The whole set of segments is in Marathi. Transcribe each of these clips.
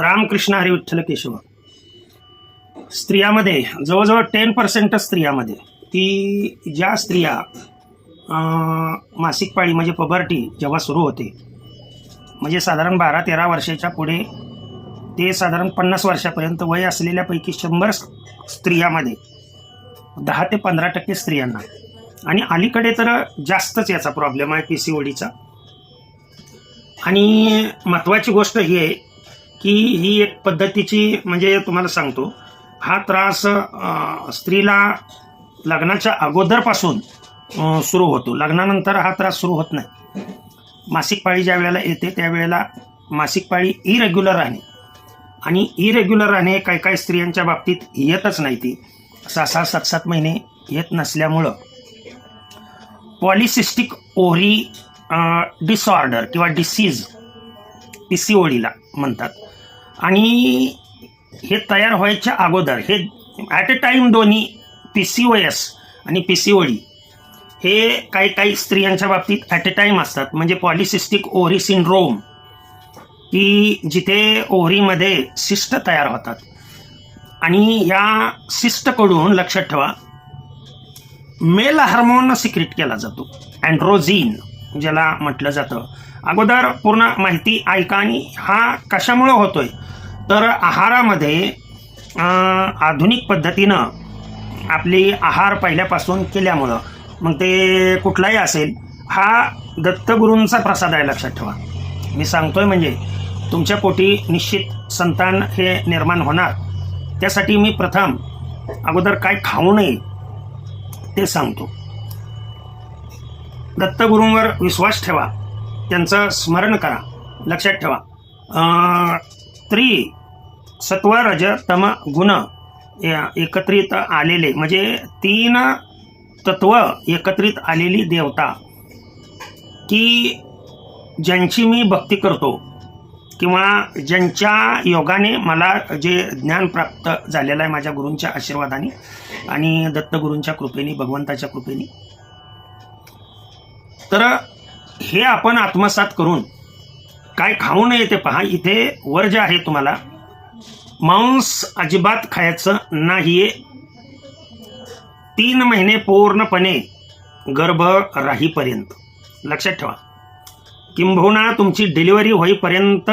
रामकृष्ण हरी विठ्ठल केशव. स्त्रियामध्ये जवळजवळ टेन पर्सेंट स्त्रियामध्ये की ज्या स्त्रिया मासिक पाळी म्हणजे पबर्टी जेव्हा सुरू होते म्हणजे साधारण बारा तेरा वर्षाच्या पुढे ते साधारण पन्नास वर्षापर्यंत वय असलेल्यापैकी शंभर स्त्रियामध्ये दहा ते पंधरा टक्के स्त्रियांना. आणि अलीकडे तर जास्तच याचा प्रॉब्लेम आहे पी सी ओडीचा आणि महत्त्वाची गोष्ट ही आहे की ही एक पद्धतीची म्हणजे तुम्हाला सांगतो हा त्रास स्त्रीला लग्नाच्या अगोदरपासून सुरू होतो. लग्नानंतर हा त्रास सुरू होत नाही. मासिक पाळी ज्या वेळेला येते त्यावेळेला मासिक पाळी इरेग्युलर राहणे. आणि इरेग्युलर राहणे काही काही स्त्रियांच्या बाबतीत येतच नाही ती. सहा सहा सात सात महिने येत नसल्यामुळं. पॉलिसिस्टिक ओरी डिसऑर्डर किंवा डिसीज पी सी ओडीला म्हणतात. आणि हे तयार व्हायच्या अगोदर हे ॲट अ टाईम दोन्ही पी सी ओ एस आणि पी सी ओडी हे काही काही स्त्रियांच्या बाबतीत ॲट अ टाईम असतात. म्हणजे पॉलिसिस्टिक ओव्हरी सिंड्रोम की जिथे ओव्हरीमध्ये सिस्ट तयार होतात. आणि या सिस्टकडून लक्षात ठेवा मेल हार्मोन सिक्रेट केला जातो अँड्रोझिन ज्याला म्हटलं जातं. अगोदर पूर्ण माहिती ऐका आणि हा कशामुळं होतोय? तर आहारामध्ये आधुनिक पद्धतीनं आपली आहार पहिल्यापासून केल्यामुळं मग ते कुठलाही असेल हा दत्तगुरूंचा प्रसाद आहे लक्षात ठेवा. मी सांगतोय म्हणजे तुमच्या पोटी निश्चित संतान हे निर्माण होणार. त्यासाठी मी प्रथम अगोदर काय खाऊ नये ते सांगतो. दत्तगुरूंवर विश्वास ठेवा. त्यांचं स्मरण करा. लक्षात ठेवा. त्री त्रि सत्व रज तम गुण या एकत्रित आलेले. म्हणजे तीन तत्व एकत्रित आलेली देवता. की ज्यांची मी भक्ती करतो किंवा ज्यांच्या योगाने मला जे ज्ञान प्राप्त झालेलं आहे माझ्या गुरूंच्या आशीर्वादाने आणि दत्तगुरूंच्या कृपेने भगवंताच्या कृपेने तर हे आपण आत्मसात करून काय खाऊ नये ते पहा. इथे वर जे आहे तुम्हाला मांस अजिबात खायचं नाहीये. तीन महिने पूर्णपणे गर्भ राहीपर्यंत. लक्षात ठेवा. किंबहुना तुमची डिलिव्हरी होईपर्यंत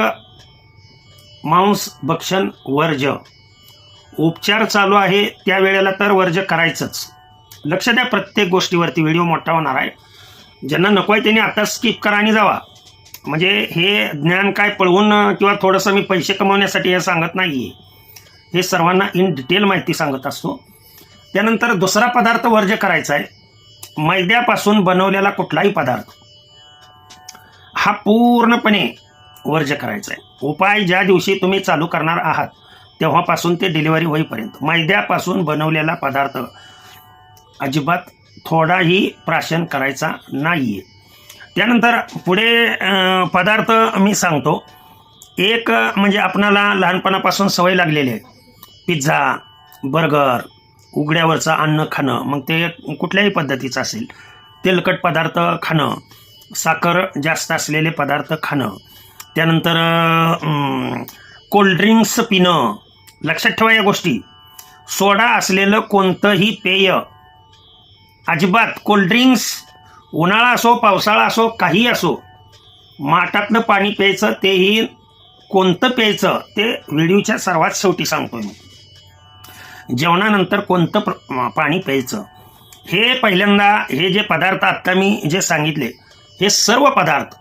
मांस भक्षण वर्ज. उपचार चालू आहे त्या वेळेला तर वर्ज करायचंच. लक्ष द्या प्रत्येक गोष्टीवरती. व्हिडिओ मोठा होणार आहे. ज्यांना नको आहे त्यांनी आता स्किप करा आणि जावा. म्हणजे हे ज्ञान काय पळवून किंवा थोडंसं मी पैसे कमवण्यासाठी हे सांगत नाही आहे हे सर्वांना इन डिटेल माहिती सांगत असतो. त्यानंतर दुसरा पदार्थ वर्ज करायचा आहे. मैद्यापासून बनवलेला कुठलाही पदार्थ. हा पूर्णपणे वर्ज करायचा आहे. उपाय ज्या दिवशी तुम्ही चालू करणार आहात तेव्हापासून ते डिलिव्हरी होईपर्यंत. मैद्यापासून बनवलेला पदार्थ अजिबात थोडाही प्राशन करायचा नाही आहे त्यानंतर पुढे पदार्थ मी सांगतो. एक म्हणजे आपणाला लहानपणापासून सवय लागलेली आहे. पिझ्झा बर्गर उघड्यावरचं अन्न खाणं मग ते कुठल्याही पद्धतीचं असेल. तेलकट पदार्थ खाणं साखर जास्त असलेले पदार्थ खाणं. त्यानंतर कोल्ड्रिंक्स पिणं. लक्षात ठेवा या गोष्टी. सोडा असलेलं कोणतंही पेय अजिबात कोल्ड्रिंक्स उन्हाळा असो पावसाळा असो काही असो माठातनं पाणी प्यायचं तेही कोणतं प्यायचं ते व्हिडिओच्या सर्वात शेवटी सांगतो मी. जेवणानंतर कोणतं प्र- पाणी प्यायचं हे पहिल्यांदा हे जे पदार्थ आत्ता मी जे सांगितले हे सर्व पदार्थ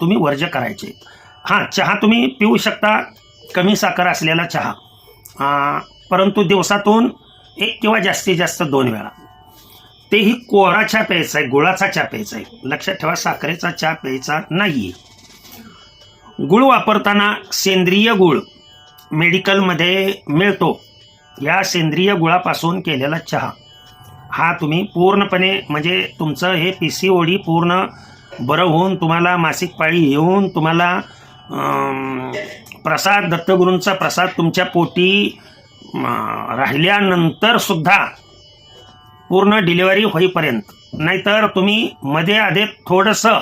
तुम्ही वर्ज करायचे. हां चहा तुम्ही पिऊ शकता कमी साखर असलेला चहा. परंतु दिवसातून एक किंवा जास्तीत जास्त दोन वेळा. तेही कोरा चहा प्यायचा आहे गुळाचा चहा प्यायचा आहे. लक्षात ठेवा साखरेचा चहा प्यायचा नाही गुळ वापरताना सेंद्रिय गुळ मेडिकलमध्ये मिळतो. या सेंद्रिय गुळापासून केलेला चहा. हा तुम्ही पूर्णपणे म्हणजे तुमचं हे पी सी ओडी पूर्ण बरं होऊन तुम्हाला मासिक पाळी येऊन तुम्हाला प्रसाद दत्तगुरूंचा प्रसाद तुमच्या पोटी राहिल्यानंतरसुद्धा पूर्ण डिलिव्हरी होईपर्यंत. नाहीतर तुम्ही मध्ये आधे थोडंसं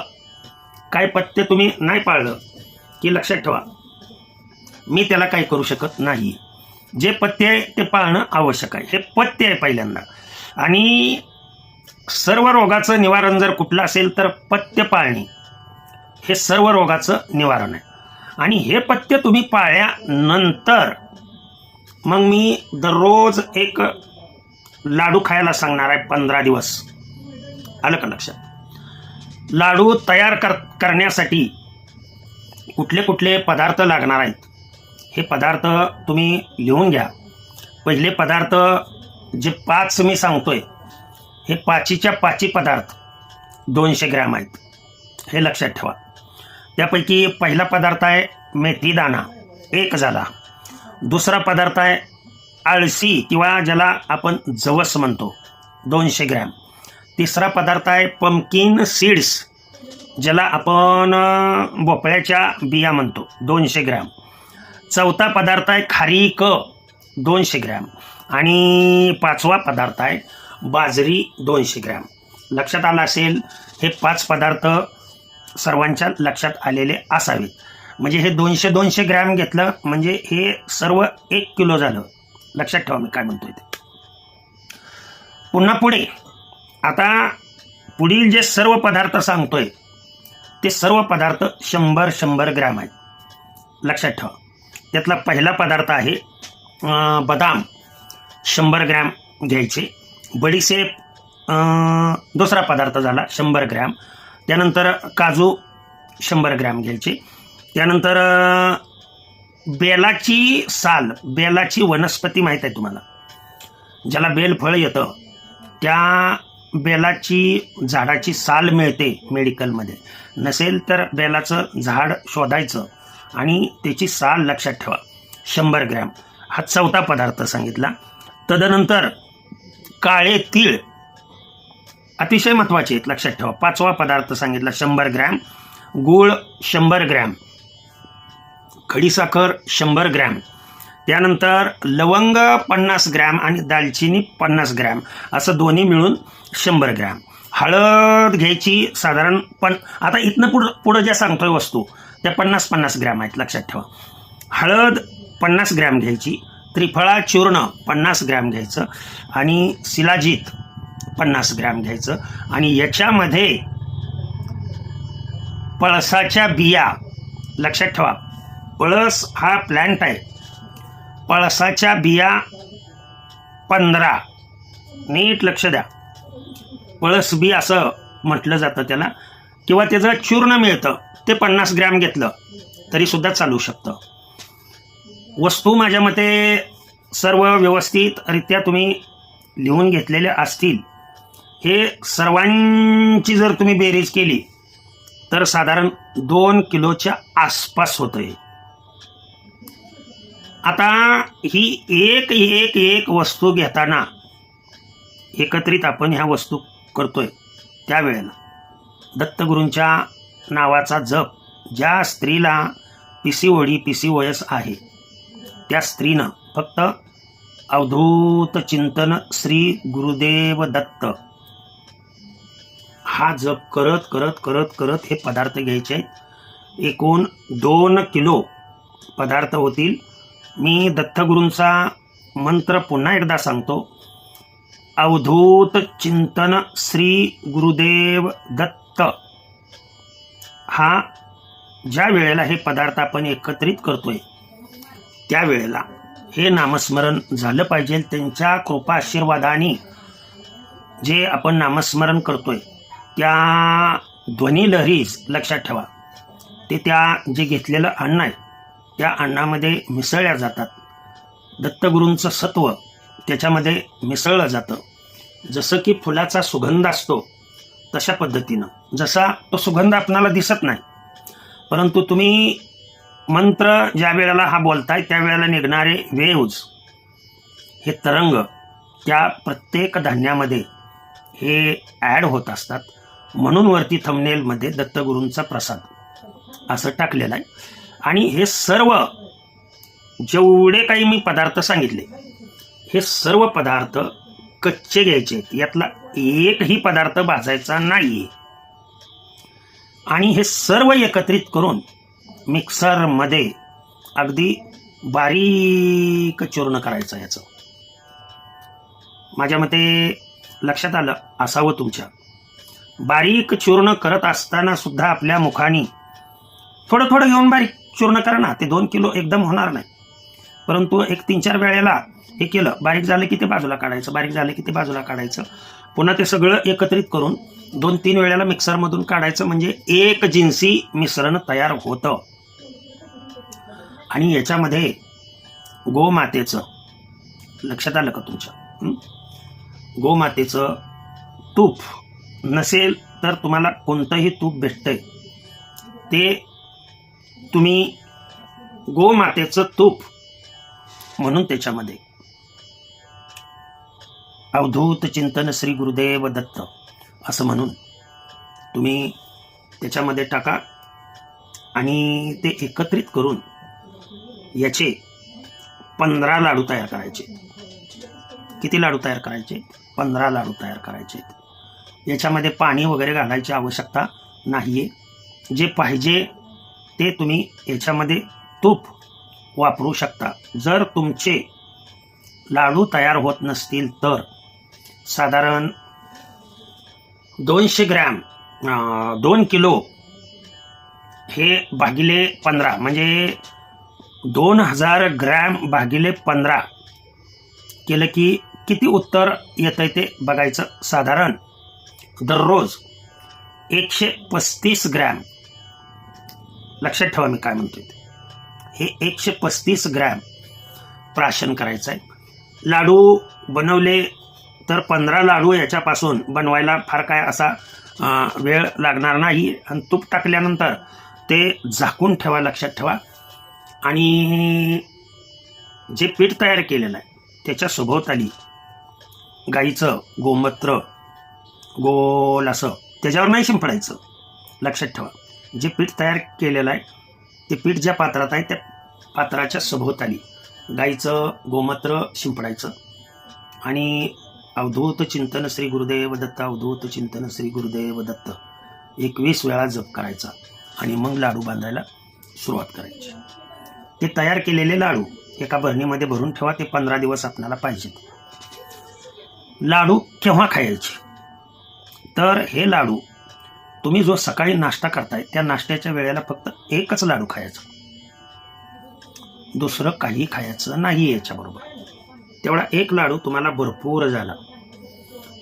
काय पथ्य तुम्ही नाही पाळलं की लक्षात ठेवा. मी त्याला काही करू शकत नाही. जे पथ्य आहे ते पाळणं आवश्यक आहे. हे पथ्य आहे पहिल्यांदा. आणि सर्व रोगाचं निवारण जर कुठलं असेल तर पथ्य पाळणे हे सर्व रोगाचं निवारण आहे. आणि हे पथ्य तुम्ही पाळल्यानंतर मग मी दररोज एक लाडू खायला सांगणार आहे पंधरा दिवस. आलं का लक्षात? लाडू तयार कर करण्यासाठी कुठले कुठले पदार्थ लागणार आहेत? हे पदार्थ तुम्ही लिहून घ्या. पहिले पदार्थ जे पाच मी सांगतोय हे पाचीच्या पाची पदार्थ दोनशे ग्रॅम आहेत. हे लक्षात ठेवा. त्यापैकी पहिला पदार्थ आहे मेथी दाणा एक झाला. दुसरा पदार्थ आहे आळशी किंवा ज्याला आपण जवस म्हणतो दोनशे ग्रॅम. तिसरा पदार्थ आहे पंकिन सीड्स ज्याला आपण भोपळ्याच्या बिया म्हणतो दोनशे ग्रॅम. चौथा पदार्थ आहे खारीक दोनशे ग्रॅम. आणि पाचवा पदार्थ आहे बाजरी दोनशे ग्रॅम. लक्षात आलं असेल हे पाच पदार्थ सर्वांच्या लक्षात आलेले असावेत. म्हणजे हे दोनशे दोनशे ग्रॅम घेतलं म्हणजे हे सर्व एक किलो झालं. लक्षात ठेवा मी काय म्हणतोय ते. पुन्हा पुढे. आता पुढील जे सर्व पदार्थ सांगतोय ते सर्व पदार्थ शंभर शंभर ग्रॅम आहेत. लक्षात ठेवा. त्यातला पहिला पदार्थ आहे बदाम. शंभर ग्रॅम घ्यायचे. बडीसेप दुसरा पदार्थ झाला शंभर ग्रॅम. त्यानंतर काजू शंभर ग्रॅम घ्यायचे. त्यानंतर बेलाची साल बेलाची वनस्पती माहीत आहे तुम्हाला. ज्याला बेलफळ येतं त्या बेलाची झाडाची साल मिळते मेडिकलमध्ये नसेल तर बेलाचं झाड शोधायचं आणि त्याची साल लक्षात ठेवा. शंभर ग्रॅम. हा चौथा पदार्थ सांगितला. तदनंतर काळे तीळ. अतिशय महत्त्वाचे आहेत लक्षात ठेवा. पाचवा पदार्थ सांगितला शंभर ग्रॅम. गूळ शंभर ग्रॅम. खडीसाखर शंभर ग्रॅम. त्यानंतर लवंग पन्नास ग्रॅम आणि दालचिनी पन्नास ग्रॅम. असं दोन्ही मिळून शंभर ग्रॅम. हळद घ्यायची साधारण पण आता इथनं पुढं पुढं ज्या सांगतोय वस्तू त्या पन्नास पन्नास ग्रॅम आहेत लक्षात ठेवा. हळद पन्नास ग्रॅम घ्यायची त्रिफळा चूर्ण पन्नास ग्रॅम घ्यायचं आणि शिलाजीत पन्नास ग्रॅम घ्यायचं आणि याच्यामध्ये पळसाच्या बिया लक्षात ठेवा पळस हा प्लॅन्ट आहे. पळसाच्या बिया पंधरा. नीट लक्ष द्या. पळस बी असं म्हटलं जातं त्याला. किंवा त्याचं चूर्ण मिळतं ते पन्नास ग्रॅम घेतलं तरीसुद्धा चालू शकतं. वस्तू माझ्या मते सर्व व्यवस्थितरित्या तुम्ही लिहून घेतलेल्या असतील. हे सर्वांची जर तुम्ही बेरीज केली तर साधारण दोन किलोच्या आसपास होतं आहे आता ही एक एक एक वस्तू घेताना एकत्रित आपण ह्या वस्तू करतोय. त्यावेळेला दत्तगुरूंच्या नावाचा जप ज्या स्त्रीला P C OD P C OS आहे त्या स्त्रीनं फक्त अवधूत चिंतन श्री गुरुदेव दत्त. हा जप करत करत करत करत हे पदार्थ घ्यायचे आहेत. एकूण दोन किलो पदार्थ होतील. मी दत्तगुरूंचा मंत्र पुन्हा एकदा सांगतो. अवधूत चिंतन श्री गुरुदेव दत्त. हा ज्या वेळेला हे पदार्थ आपण एकत्रित करतोय त्यावेळेला हे नामस्मरण झालं पाहिजे. त्यांच्या कृपा आशीर्वादाने जे आपण नामस्मरण करतोय त्या ध्वनी लहरीच लक्षात ठेवा. ते त्या जे घेतलेलं अन्न आहे त्या अन्नामध्ये मिसळल्या जातात. दत्तगुरूंचं सत्व त्याच्यामध्ये मिसळलं जातं. जसं की फुलाचा सुगंध असतो तशा पद्धतीनं. जसा तो सुगंध आपणाला दिसत नाही परंतु तुम्ही मंत्र ज्या वेळेला हा बोलताय त्यावेळेला निघणारे वेव्ज हे तरंग त्या प्रत्येक धान्यामध्ये हे ॲड होत असतात. म्हणून वरती थमनेलमध्ये दत्तगुरूंचा प्रसाद असं टाकलेलं आहे. आणि हे सर्व जेवढे काही मी पदार्थ सांगितले हे सर्व पदार्थ कच्चे घ्यायचे आहेत. यातला एकही पदार्थ भाजायचा नाही आणि हे सर्व एकत्रित करून मिक्सरमध्ये अगदी बारीक चूर्ण करायचं याचं. माझ्या मते लक्षात आलं असावं तुमच्या. बारीक चूर्ण करत असताना सुद्धा आपल्या मुखानी थोडं थोडं घेऊन बारीक चूर्ण करा ना ते दोन किलो एकदम होणार नाही. परंतु एक तीन चार वेळेला हे केलं बारीक झालं की ते बाजूला काढायचं बारीक झालं की ते बाजूला काढायचं. पुन्हा ते सगळं एकत्रित करून दोन तीन वेळेला मिक्सरमधून काढायचं म्हणजे एक जिन्सी मिश्रण तयार होतं. आणि याच्यामध्ये गोमातेचं लक्षात आलं का तुमच्या गोमातेचं तूप नसेल तर तुम्हाला कोणतंही तूप भेटतंय. ते तुम्ही गोमातेचं तूप म्हणून त्याच्यामध्ये. अवधूत चिंतन श्री गुरुदेव दत्त असं म्हणून तुम्ही त्याच्यामध्ये टाका आणि ते एकत्रित करून याचे पंधरा लाडू तयार करायचे. किती लाडू तयार करायचे? पंधरा लाडू तयार करायचे. याच्यामध्ये पाणी वगैरे घालायची आवश्यकता नाही आहे जे पाहिजे ते तुम्ही याच्यामध्ये तूप वापरू शकता. जर तुमचे लाडू तयार होत नसतील तर साधारण दोनशे ग्रॅम दोन किलो हे भागिले पंधरा म्हणजे दोन हजार ग्रॅम भागिले पंधरा केलं की किती उत्तर येतं ते बघायचं साधारण. दररोज एकशे पस्तीस ग्रॅम लक्षात ठेवा मी काय म्हणतोय ते. हे एकशे पस्तीस ग्रॅम प्राशन करायचं आहे लाडू बनवले तर पंधरा लाडू याच्यापासून बनवायला फार काय असा वेळ लागणार नाही. आणि तूप टाकल्यानंतर ते झाकून ठेवा लक्षात ठेवा. आणि जे पीठ तयार केलेलं आहे त्याच्या सभोवताली गाईचं गोमूत्र गोल असं त्याच्यावर नाही शिंपडायचं. लक्षात ठेवा. जे पीठ तयार केलेलं आहे ते पीठ ज्या पात्रात आहे त्या पात्राच्या सभोवताली गाईचं गोमूत्र शिंपडायचं. आणि अवधूत चिंतन श्री गुरुदेव दत्त अवधूत चिंतन श्री गुरुदेव दत्त एकवीस वेळा जप करायचा आणि मग लाडू बांधायला सुरुवात करायची. ते तयार केलेले लाडू एका बरणीमध्ये भरून ठेवा ते पंधरा दिवस आपल्याला पाहिजेत. लाडू केव्हा खायचे? तर हे लाडू तुम्ही जो सकाळी नाश्ता करताय त्या नाश्त्याच्या वेळेला फक्त एकच लाडू खायचा. दुसरं काही खायचं नाही याच्याबरोबर. तेवढा एक लाडू तुम्हाला भरपूर झाला.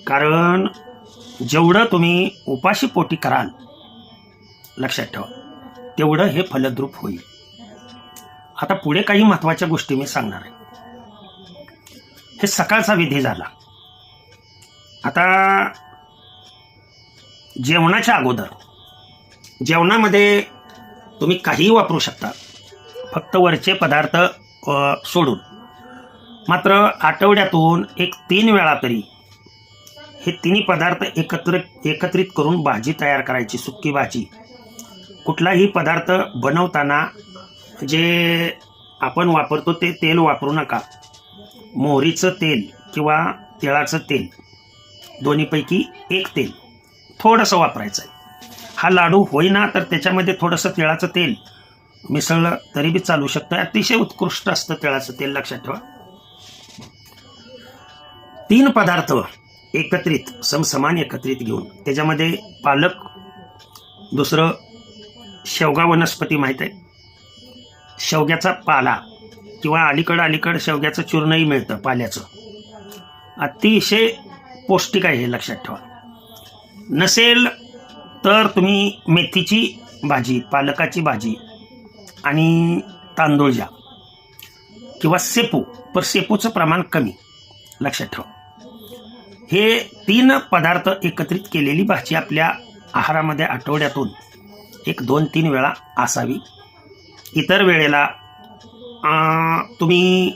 कारण जेवढं तुम्ही उपाशी पोटी कराल लक्षात ठेवा तेवढं हे फलद्रूप होईल. आता पुढे काही महत्त्वाच्या गोष्टी मी सांगणार आहे. हे सकाळचा विधी झाला. आता जेवणाच्या अगोदर. जेवणामध्ये तुम्ही काहीही वापरू शकता. फक्त वरचे पदार्थ सोडून. मात्र आठवड्यातून एक तीन वेळा तरी हे तिन्ही पदार्थ एकत्र एकत्रित करून भाजी तयार करायची सुक्की भाजी. कुठलाही पदार्थ बनवताना जे आपण वापरतो ते तेल वापरू नका. मोहरीचं तेल किंवा तिळाचं तेल. दोन्हीपैकी एक तेल. थोडंसं वापरायचं आहे हा लाडू होईना तर त्याच्यामध्ये थोडंसं तिळाचं तेल मिसळलं तरी बी चालू शकतं. अतिशय उत्कृष्ट असतं तिळाचं तेल लक्षात ठेवा. तीन पदार्थ एकत्रित समसमान एकत्रित घेऊन. त्याच्यामध्ये पालक दुसरं शेवगा वनस्पती माहीत आहे. शेवग्याचा पाला किंवा अलीकडं अलीकडं शेवग्याचं चूर्णही मिळतं पाल्याचं. अतिशय पौष्टिक आहे हे लक्षात ठेवा. नसेल तर तुम्ही मेथीची भाजी पालकाची भाजी आणि तांदूळ ज्या किंवा सेपू पर सेपूचं प्रमाण कमी लक्षात ठेवा. हे तीन पदार्थ एकत्रित केलेली भाजी आपल्या आहारामध्ये आठवड्यातून एक दोन तीन वेळा असावी. इतर वेळेला तुम्ही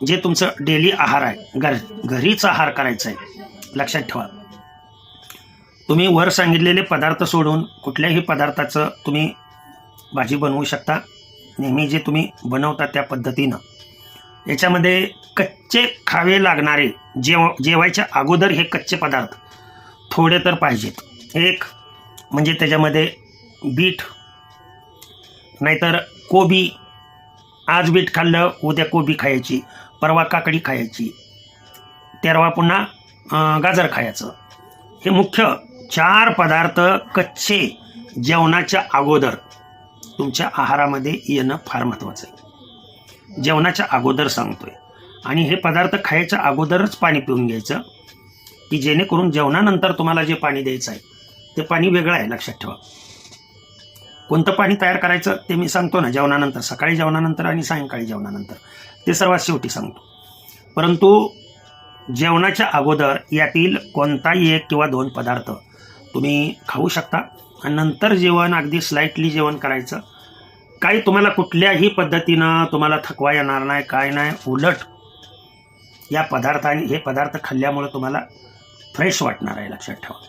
जे तुमचं डेली आहार आहे घर घरीच आहार करायचा आहे लक्षात ठेवा. तुम्ही वर सांगितलेले पदार्थ सोडून कुठल्याही पदार्थाचं तुम्ही भाजी बनवू शकता. नेहमी जे तुम्ही बनवता त्या पद्धतीनं. याच्यामध्ये कच्चे खावे लागणारे जेव जेवायच्या अगोदर हे कच्चे पदार्थ थोडे तर पाहिजेत. एक म्हणजे त्याच्यामध्ये बीट नाहीतर कोबी आज बीट खाल्लं उद्या कोबी खायची परवा काकडी खायची तेरवा पुन्हा गाजर खायचं. हे मुख्य चार पदार्थ कच्चे जेवणाच्या अगोदर. तुमच्या आहारामध्ये येणं फार महत्त्वाचं आहे. जेवणाच्या अगोदर सांगतोय. आणि हे पदार्थ खायच्या अगोदरच पाणी पिऊन घ्यायचं की जेणेकरून जेवणानंतर तुम्हाला जे पाणी द्यायचं आहे ते पाणी वेगळं आहे लक्षात ठेवा. कोणतं पाणी तयार करायचं ते मी सांगतो ना जेवणानंतर सकाळी जेवणानंतर आणि सायंकाळी जेवणानंतर. ते सर्वात शेवटी सांगतो. परंतु जेवणाच्या अगोदर यातील कोणताही एक किंवा दोन पदार्थ तुम्ही खाऊ शकता. आणि नंतर जेवण अगदी स्लाइटली जेवण करायचं. काही तुम्हाला कुठल्याही पद्धतीनं तुम्हाला थकवा येणार नाही काय नाही. उलट या पदार्थाने हे पदार्थ खाल्ल्यामुळे तुम्हाला फ्रेश वाटणार आहे लक्षात ठेवा.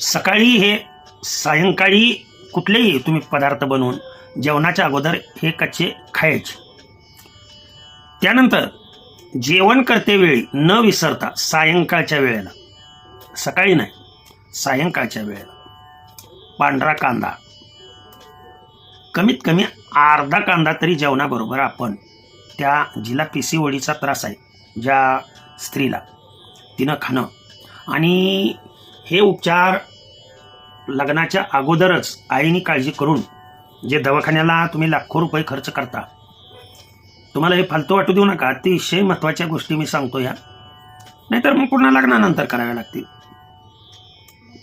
सकाळी हे सायंकाळी कुठलेही तुम्ही पदार्थ बनवून जेवणाच्या अगोदर हे कच्चे खायचे. त्यानंतर जेवण करते वेळी न विसरता सायंकाळच्या वेळेला सकाळी नाही सायंकाळच्या वेळेला. पांढरा कांदा. कमीत कमी अर्धा कांदा तरी जेवणाबरोबर आपण त्या जिला पी सी ओडीचा त्रास आहे ज्या स्त्रीला. तिनं खाणं. आणि हे उपचार लग्नाच्या अगोदरच आईने काळजी करून जे दवाखान्याला तुम्ही लाखो रुपये खर्च करता. तुम्हाला हे फालतू वाटू देऊ नका अतिशय महत्त्वाच्या गोष्टी मी सांगतो या नाहीतर मग पुन्हा लग्नानंतर कराव्या लागतील.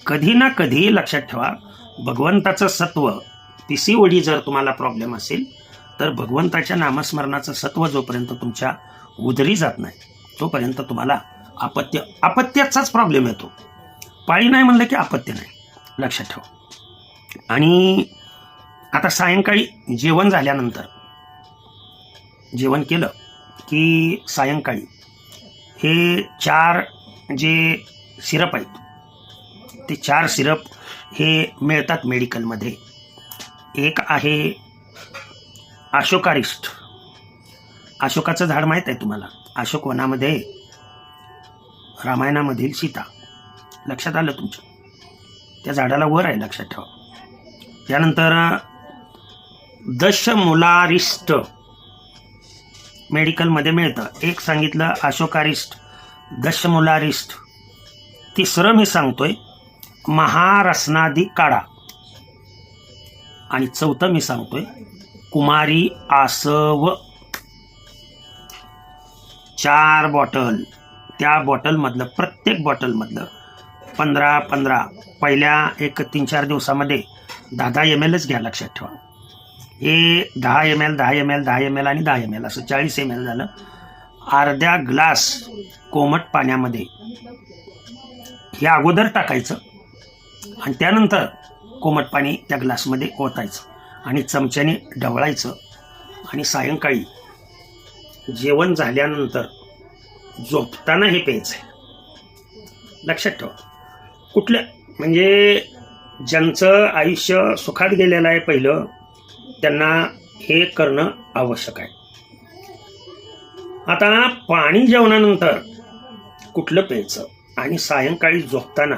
कधी ना कधी लक्षात ठेवा भगवंताचं सत्व पी सी ओडी जर तुम्हाला प्रॉब्लेम असेल तर भगवंताच्या नामस्मरणाचं सत्व जोपर्यंत तुमच्या उदरी जात नाही तोपर्यंत तुम्हाला अपत्य अपत्याचाच प्रॉब्लेम येतो. पाळी नाही म्हणलं की अपत्य नाही. लक्षात ठेवा. आणि आता सायंकाळी जेवण झाल्यानंतर जेवण केलं की सायंकाळी हे चार जे सिरप आहेत ते चार सिरप हे मिळतात मेडिकलमध्ये. एक आहे अशोकारिस्ट अशोकाचं झाड माहीत आहे तुम्हाला? अशोक वनामध्ये रामायणामधील सीता. लक्षात आलं तुमच्या? त्या झाडाला वर आहे लक्षात ठेवा. त्यानंतर दशमुलारिस्ट मेडिकलमध्ये मिळतं. एक सांगितलं अशोकारिस्ट दशमुलारिस्ट तिसरं मी सांगतोय महारसनादी काढा. आणि चौथं मी सांगतोय कुमारी आसव. चार बॉटल. त्या बॉटलमधलं प्रत्येक बॉटलमधलं पंधरा पंधरा पहिल्या एक तीन चार दिवसामध्ये दहा दहा एम एलच घ्या लक्षात ठेवा. हे दहा एम एल दहा एम एल दहा एम एल आणि दहा एम एल असं चाळीस एम एल झालं. अर्ध्या ग्लास कोमट पाण्यामध्ये हे अगोदर टाकायचं. आणि त्यानंतर कोमट पाणी त्या ग्लासमध्ये ओतायचं आणि चमच्याने ढवळायचं. आणि सायंकाळी जेवण झाल्यानंतर झोपताना हे प्यायचं आहे लक्षात ठेवा. कुठल्या म्हणजे ज्यांचं आयुष्य सुखात गेलेलं आहे पहिलं त्यांना हे करणं आवश्यक आहे. आता पाणी जेवणानंतर कुठलं प्यायचं? आणि सायंकाळी झोपताना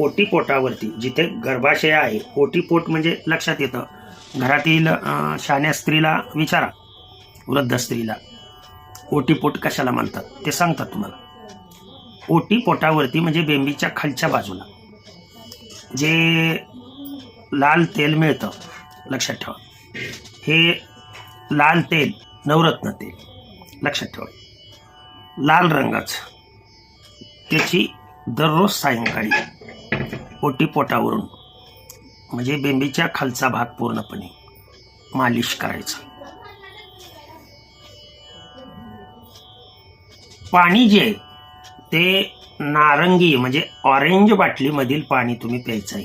ओटीपोटावरती जिथे गर्भाशय आहे ओटीपोट म्हणजे लक्षात येतं. घरातील शाण्या शहाण्या स्त्रीला विचारा वृद्ध स्त्रीला. ओटीपोट कशाला म्हणतात? ते सांगतात तुम्हाला. ओटीपोटावरती म्हणजे बेंबीच्या खालच्या बाजूला. जे लाल तेल मिळतं लक्षात ठेवा. हे लाल तेल नवरत्न तेल लक्षात ठेवा. लाल रंगाचं त्याची दररोज सायंकाळी ओटीपोटावरून म्हणजे बेंबीच्या खालचा भाग पूर्णपणे मालिश करायचा. पाणी जे आहे ते नारंगी म्हणजे ऑरेंज बाटलीमधील पाणी तुम्ही प्यायचं आहे.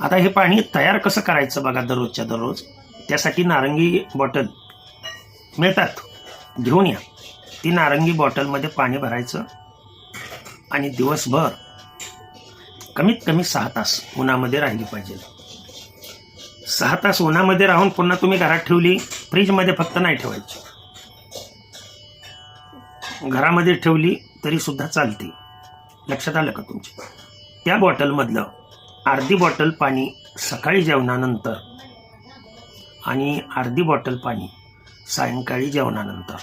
आता हे पाणी तयार कसं करायचं बघा दररोजच्या दररोज? त्यासाठी नारंगी बॉटल मिळतात. घेऊन या. ती नारंगी बॉटलमध्ये पाणी भरायचं आणि दिवसभर कमीत कमी सहा तास उन्हामध्ये राहिली पाहिजे. सहा तास उन्हामध्ये राहून पुन्हा तुम्ही घरात ठेवली फ्रीजमध्ये फक्त नाही ठेवायची. घरामध्ये ठेवली तरी सुद्धा चालते. लक्षात आलं का तुमच्या त्या बॉटलमधलं अर्धी बॉटल पाणी सकाळी जेवणानंतर आणि अर्धी बॉटल पाणी सायंकाळी जेवणानंतर.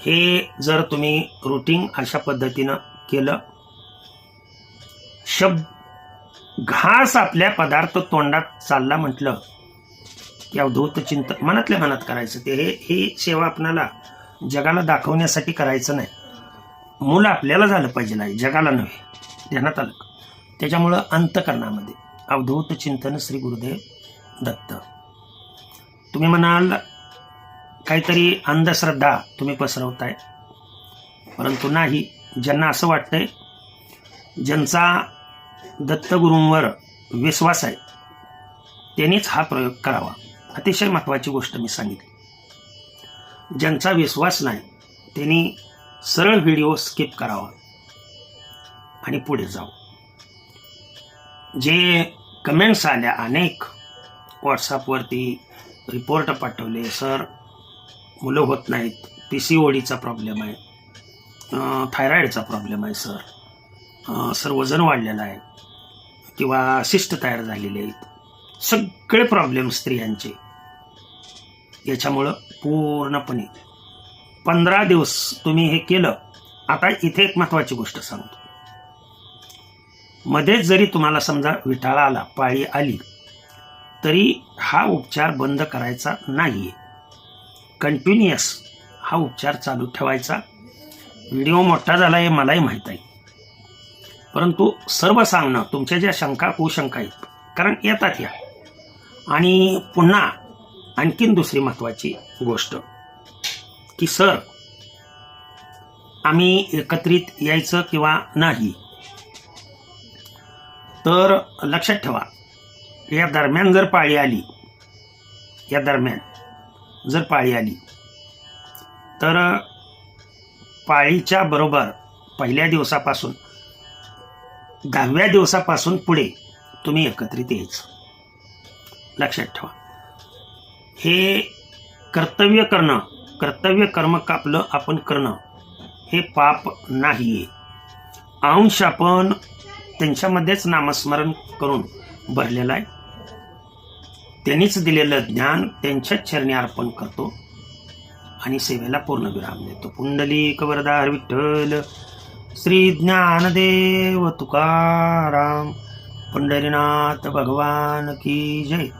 हे जर तुम्ही रुटीन अशा पद्धतीनं केलं शब्द घास आपल्या पदार्थ तोंडात चालला म्हटलं की अवधूत चिंतन मनातल्या मनात करायचं ते. हे ही सेवा आपणाला जगाला दाखवण्यासाठी करायचं नाही. मूल आपल्याला झालं पाहिजे नाही जगाला नव्हे ध्यानात आलं. त्याच्यामुळं अंतकरणामध्ये अवधूत चिंतन श्री गुरुदेव दत्त. तुम्ही म्हणाल काहीतरी अंधश्रद्धा तुम्ही पसरवताय. परंतु नाही ज्यांना असं वाटतंय ज्यांचा दत्तगुरूंवर विश्वास आहे त्यांनीच हा प्रयोग करावा. अतिशय महत्त्वाची गोष्ट मी सांगितली. ज्यांचा विश्वास नाही त्यांनी सरळ व्हिडिओ स्किप करावा आणि पुढे जाऊ जे कमेंट्स आल्या अनेक व्हॉट्सअपवरती रिपोर्ट पाठवले सर मुलं होत नाहीत पी सी ओडीचा प्रॉब्लेम आहे थायरॉईडचा प्रॉब्लेम आहे सर सर वजन वाढलेलं आहे किंवा शिष्ट तयार झालेले आहेत. सगळे प्रॉब्लेम स्त्रियांचे. याच्यामुळं पूर्णपणे पंधरा दिवस तुम्ही हे केलं आता इथे एक महत्त्वाची गोष्ट सांगतो. मध्येच जरी तुम्हाला समजा विठाळा आला पाळी आली तरी हा उपचार बंद करायचा नाहीये. कंटिन्युअस हा उपचार चालू ठेवायचा. व्हिडिओ मोठा झाला हे मलाही माहीत आहे. परंतु सर्व सांगणं तुमच्या ज्या शंका कुशंका आहेत कारण येतात या. आणि पुन्हा आणखीन दुसरी महत्त्वाची गोष्ट की सर आम्ही एकत्रित यायचं किंवा नाही तर लक्षात ठेवा या दरम्यान जर पाळी आली या दरम्यान जर पाळी आली तर पाळीच्या बरोबर पहिल्या दिवसापासून दहाव्या दिवसापासून पुढे तुम्ही एकत्रित यायचं. लक्षात ठेवा. हे कर्तव्य करणं कर्तव्य कर्म कापलं आपण करणं हे पाप नाहीये. अंश आपण त्यांच्यामध्येच नामस्मरण करून भरलेलं आहे. त्यांनीच दिलेलं ज्ञान त्यांच्याच चरणी अर्पण करतो आणि सेवेला पूर्ण विराम देतो. पुंडलिक वरदार विठ्ठल. श्री ज्ञानदेव तुकाराम पंढरीनाथ भगवान की जय।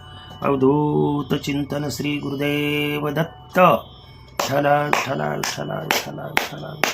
अवधूत चिंतन श्री गुरुदेव दत्त। ठला ठला ठला ठला ठला